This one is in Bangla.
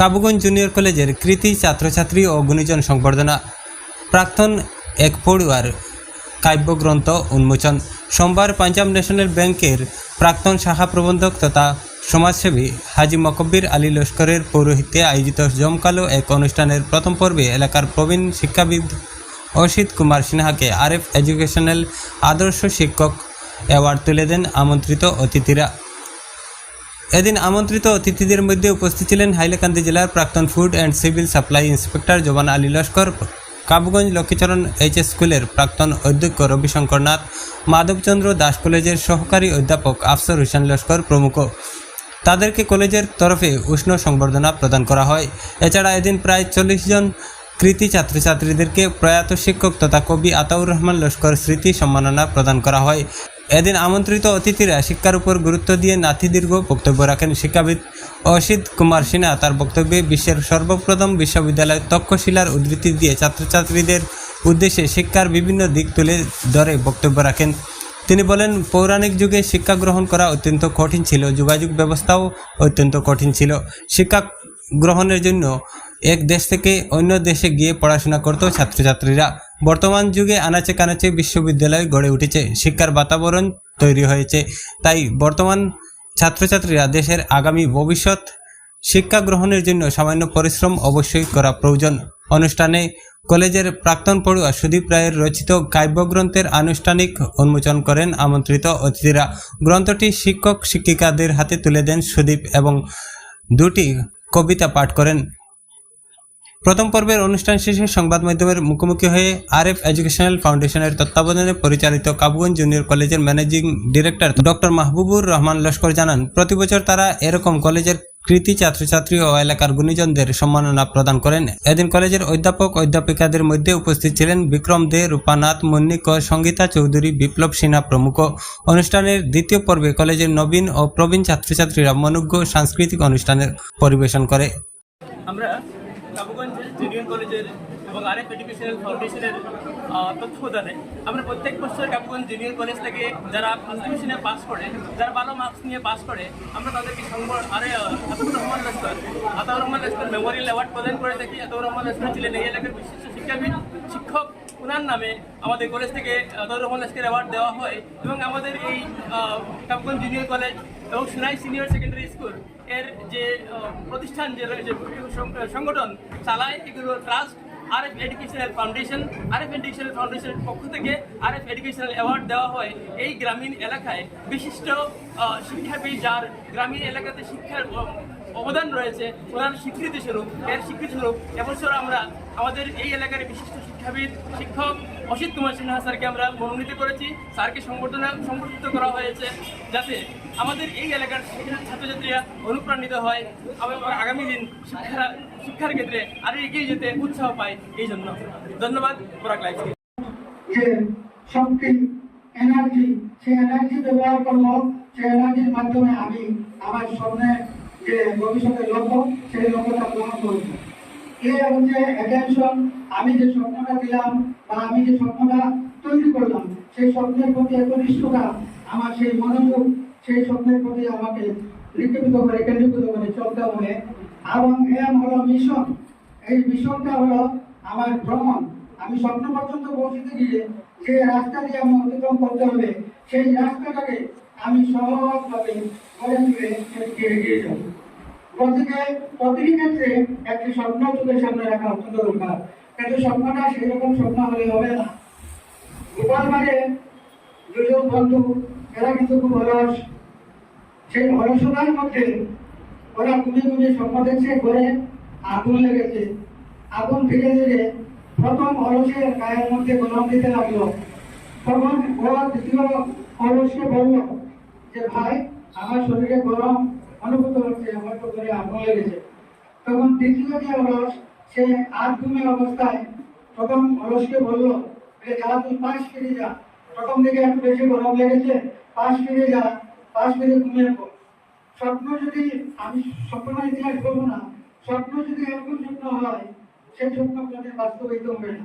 কাবুগঞ্জ জুনিয়র কলেজের কৃতি ছাত্রছাত্রী ও গুণীজন সংবর্ধনা। প্রাক্তন এক পড়ুয়ার কাব্যগ্রন্থ উন্মোচন। সোমবার পাঞ্জাব ন্যাশনাল ব্যাংকের প্রাক্তন শাখা প্রবন্ধক তথা সমাজসেবী হাজি মকব্বির আলী লস্করের পৌরোহিত্যে আয়োজিত জমকালো এক অনুষ্ঠানের প্রথম পর্বে এলাকার প্রবীণ শিক্ষাবিদ অসিত কুমার সিনহাকে আরএফ এডুকেশনাল আদর্শ শিক্ষক অ্যাওয়ার্ড তুলে দেন আমন্ত্রিত অতিথিরা। এদিন আমন্ত্রিত অতিথিদের মধ্যে উপস্থিত ছিলেন হাইলাকান্দি জেলার প্রাক্তন food and civil supply inspector Joban Ali Laskar, Kabuganj Lakshmicharan H S স্কুলের প্রাক্তন অধ্যক্ষ রবিশঙ্কর নাথ, মাধবচন্দ্র দাস কলেজের সহকারী অধ্যাপক আফসর হুসেন লস্কর প্রমুখ। তাদেরকে কলেজের তরফে উষ্ণ সংবর্ধনা প্রদান করা হয়। এছাড়া এদিন প্রায় চল্লিশ জন কৃতি ছাত্রছাত্রীদেরকে প্রয়াত শিক্ষক তথা কবি আতাউর রহমান লস্কর স্মৃতি সম্মাননা প্রদান করা হয়। এদিন আমন্ত্রিত অতিথিরা শিক্ষার উপর গুরুত্ব দিয়ে নাতিদীর্ঘ বক্তব্য রাখেন শিক্ষাবিদ অসিত কুমার সিনহা। তার বক্তব্যে বিশ্বের সর্বপ্রথম বিশ্ববিদ্যালয় তক্ষশিলার উদ্ধৃতি দিয়ে ছাত্রছাত্রীদের উদ্দেশ্যে শিক্ষার বিভিন্ন দিক তুলে ধরে বক্তব্য রাখেন। তিনি বলেন, পৌরাণিক যুগে শিক্ষা গ্রহণ করা অত্যন্ত কঠিন ছিল, যোগাযোগ ব্যবস্থাও অত্যন্ত কঠিন ছিল। শিক্ষা গ্রহণের জন্য এক দেশ থেকে অন্য দেশে গিয়ে পড়াশোনা করত ছাত্রছাত্রীরা। বর্তমান যুগে আনাচে কানাচে বিশ্ববিদ্যালয় গড়ে উঠেছে, শিক্ষার বাতাবরণ তৈরি হয়েছে। তাই বর্তমান ছাত্রছাত্রীরা দেশের আগামী ভবিষ্যৎ শিক্ষা গ্রহণের জন্য সামান্য পরিশ্রম অবশ্যই করা প্রয়োজন। অনুষ্ঠানে কলেজের প্রাক্তন পড়ুয়া সুদীপ রায়ের রচিত কাব্যগ্রন্থের আনুষ্ঠানিক উন্মোচন করেন আমন্ত্রিত অতিথিরা। গ্রন্থটি শিক্ষক শিক্ষিকাদের হাতে তুলে দেন সুদীপ এবং দুটি কবিতা পাঠ করেন। প্রথম পর্বের অনুষ্ঠান শেষে সংবাদ মাধ্যমের মুখোমুখি হয়ে আরএফ এডুকেশনাল ফাউন্ডেশনের তত্ত্বাবধানে পরিচালিত কাবুগঞ্জ জুনিয়র কলেজের managing director doctor Mahbubur Rahman Laskar জানান, প্রতি বছর তারা এরকম কলেজের কৃতি ছাত্রছাত্রী ও এলাকার গুণীজনদের সম্মাননা প্রদান করেন। এদিন কলেজের অধ্যাপক, অধ্যাপিকাদের মধ্যে উপস্থিত ছিলেন বিক্রম দে, রূপানাথ মুন্নি কর সঙ্গীতা চৌধুরী, বিপ্লব সিনহা প্রমুখ। অনুষ্ঠানের দ্বিতীয় পর্বে কলেজের নবীন ও প্রবীণ ছাত্রছাত্রীরা মনোজ্ঞ সাংস্কৃতিক অনুষ্ঠানের পরিবেশন করে। আমরা কাবুগঞ্জ জুনিয়র কলেজের এবং আরএফ এডুকেশনাল ফাউন্ডেশনের তত্ত্বাবধানে আমরা প্রত্যেক বছর কাবুগঞ্জ জুনিয়র কলেজ থেকে যারা ফার্স্ট ডিভিশনে পাস করে যারা ভালো মার্কস নিয়ে পাস করে আমরা তাদেরকে সংবর আরে আতাউর রহমান লস্কর আতাউর রহমান লস্কর মেমোরিয়াল অ্যাওয়ার্ড প্রদান করে থাকি আতাউর রহমান লস্কর ছিলেন এই এলাকার বিশিষ্ট শিক্ষাবিদ শিক্ষক ওনার নামে আমাদের কলেজ থেকে আতাউর রহমান লস্কর অ্যাওয়ার্ড দেওয়া হয়। এবং আমাদের এই আহ, কাবুগঞ্জ জুনিয়র কলেজ এবং সুনাই সিনিয়র সেকেন্ডারি স্কুল এর যে প্রতিষ্ঠান যে সংগঠন চালায়, এগুলো trust RF educational foundation R F educational ফাউন্ডেশনের পক্ষ থেকে আর এফ এডুকেশনাল অ্যাওয়ার্ড দেওয়া হয় এই গ্রামীণ এলাকায়। বিশিষ্ট শিক্ষাবিদ যার গ্রামীণ এলাকাতে শিক্ষার অবদান রয়েছে ওনার স্বীকৃতি স্বরূপ এর স্বীকৃতি স্বরূপ। এবছর আমরা আমাদের এই এলাকার বিশিষ্ট শিক্ষাবিদ, শিক্ষক অসিত কুমার সিনহা স্যারকে আমরা মনোনীত করেছি। স্যারকে সংবর্ধনা, সংবর্ধিত করা হয়েছে যাতে আমাদের এই এলাকার ছাত্রছাত্রীরা অনুপ্রাণিত হয় এবং আগামী দিন শিক্ষা শিক্ষার ক্ষেত্রে আরও এগিয়ে যেতে উৎসাহ পায় এই জন্য। ধন্যবাদ পরাগ লাইফকে শক্তি এনার্জি সেই এনার্জি ব্যবহার করব, সেই এনার্জির মাধ্যমে আমি আমার স্বপ্নে যে ভবিষ্যতের লক্ষ্য, সেই লক্ষ্যটা পূরণ করব এ হচ্ছে অ্যাটেনশন আমি যে স্বপ্নটা দিলাম বা আমি যে স্বপ্নটা তৈরি করলাম, সেই স্বপ্নের প্রতি একনিষ্ঠতা আমার সেই মনোযোগ, সেই স্বপ্নের প্রতি আমাকে লিখিত করে, কেন্দ্রীভূত করে চলতে হবে। এবং এম হলো মিশন। এই মিশনটা হলো আমার ভ্রমণ। আমি স্বপ্ন পর্যন্ত পৌঁছতে গিয়ে যে রাস্তা দিয়ে আমি অতিক্রম করতে হবে, সেই রাস্তাটাকে আমি সহজভাবে তুলে সেদিকে এগিয়ে যাব। প্রতিকে প্রতিটি ক্ষেত্রে একটি স্বপ্ন চোখের সামনে রাখা অত্যন্ত দরকার। কিন্তু স্বপ্নটা সেই রকম স্বপ্ন হলে হবে না। গোপালবাড়ে দুজন বন্ধু, এরা কিন্তু খুব অলস। সেই অলসতার মধ্যে ওরা ঘুমিয়ে ঘুমিয়ে স্বপ্ন দেখছে করে আগুন লেগেছে। আগুন ধীরে ধীরে প্রথম অলসের গায়ের মধ্যে গরম দিতে লাগল। তখন ও দ্বিতীয় অলসকে বলল যে ভাই, আমার শরীরে গরম অনুভূত হচ্ছে আমার তো করে আগুন লেগেছে তখন দ্বিতীয় যে অলস, সে আর ঘুমের অবস্থায় প্রথম অলসকে বলল যে যা, তুই পাশ ফিরে যা। প্রথম দিকে একটু বেশি গরম লেগেছে, পাশ ফিরে যা, পাশ ফিরে ঘুমিয়ে পড় স্বপ্ন যদি আমি স্বপ্ন ইতিহাস বলব না, স্বপ্ন যদি এরকম স্বপ্ন হয়, সেই স্বপ্ন কোনোদিন বাস্তবায়িত হবে না।